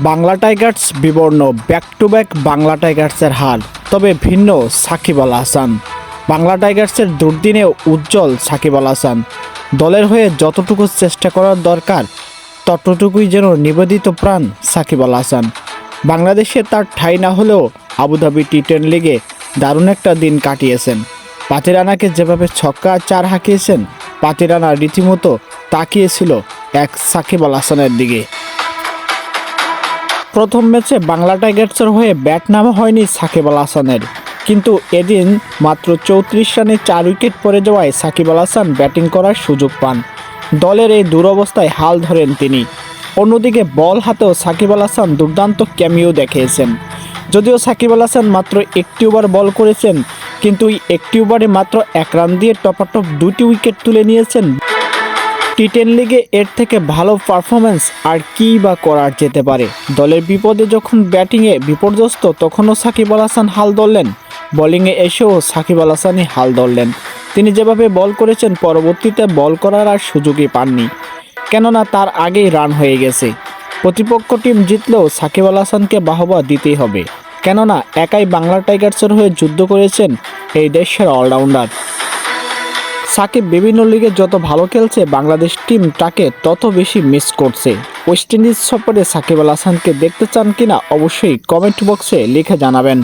Bangla Tigers বিবর্ণ back to back Bangla টাইগার্সের হার, তবে ভিন্ন সাকিব আল হাসান। বাংলা টাইগার্সের দুর্দিনে উজ্জ্বল সাকিব আল হাসান। দলের হয়ে যতটুকু চেষ্টা করার দরকার, ততটুকুই যেন নিবেদিত প্রাণ সাকিব আল হাসান। বাংলাদেশে তার ঠাঁই না হলেও আবুধাবি টি টেন লিগে দারুণ একটা দিন কাটিয়েছেন। পাতিরানাকে যেভাবে ছক্কা চার হাঁকিয়েছেন, পাতিরানা রীতিমতো তাকিয়েছিল এক সাকিব আল হাসানের দিকে। প্রথম ম্যাচে বাংলা টাইগার্সের হয়ে ব্যাট নামা হয়নি সাকিব আল হাসানের। কিন্তু এদিন মাত্র চৌত্রিশ রানে চার উইকেট পড়ে যাওয়ায় সাকিব আল হাসান ব্যাটিং করার সুযোগ পান। দলের এই দুরবস্থায় হাল ধরেন তিনি। অন্যদিকে বল হাতেও সাকিব আল হাসান দুর্দান্ত ক্যামিও দেখিয়েছেন। যদিও সাকিব আল হাসান মাত্র একটি ওভার বল করেছেন, কিন্তু একটি ওভারে মাত্র এক রান দিয়ে টপাটপ দুটি উইকেট তুলে নিয়েছেন টি টেন লিগে এর থেকে ভালো পারফরমেন্স আর কী বা করার যেতে পারে? দলের বিপদে যখন ব্যাটিংয়ে বিপর্যস্ত, তখনও সাকিব আল হাসান হাল ধরলেন। বোলিংয়ে এসেও সাকিব আল হাসানই হাল ধরলেন। তিনি যেভাবে বল করেছেন, পরবর্তীতে বল করার আর সুযোগই পাননি। কেননা তার আগেই রান হয়ে গেছে। প্রতিপক্ষ টিম জিতলেও সাকিব আল হাসানকে বাহবা দিতেই হবে। কেননা, একাই বাংলা টাইগার্সের হয়ে যুদ্ধ করেছেন এই দেশের অলরাউন্ডার সাকিব বিভিন্ন লিগে যত ভালো খেলছে, বাংলাদেশ টিম তাকে তত বেশি মিস করছে। ওয়েস্ট ইন্ডিজ সফরে সাকিব আল হাসানকে দেখতে চান কিনা অবশ্যই কমেন্ট বক্সে লিখে জানাবেন।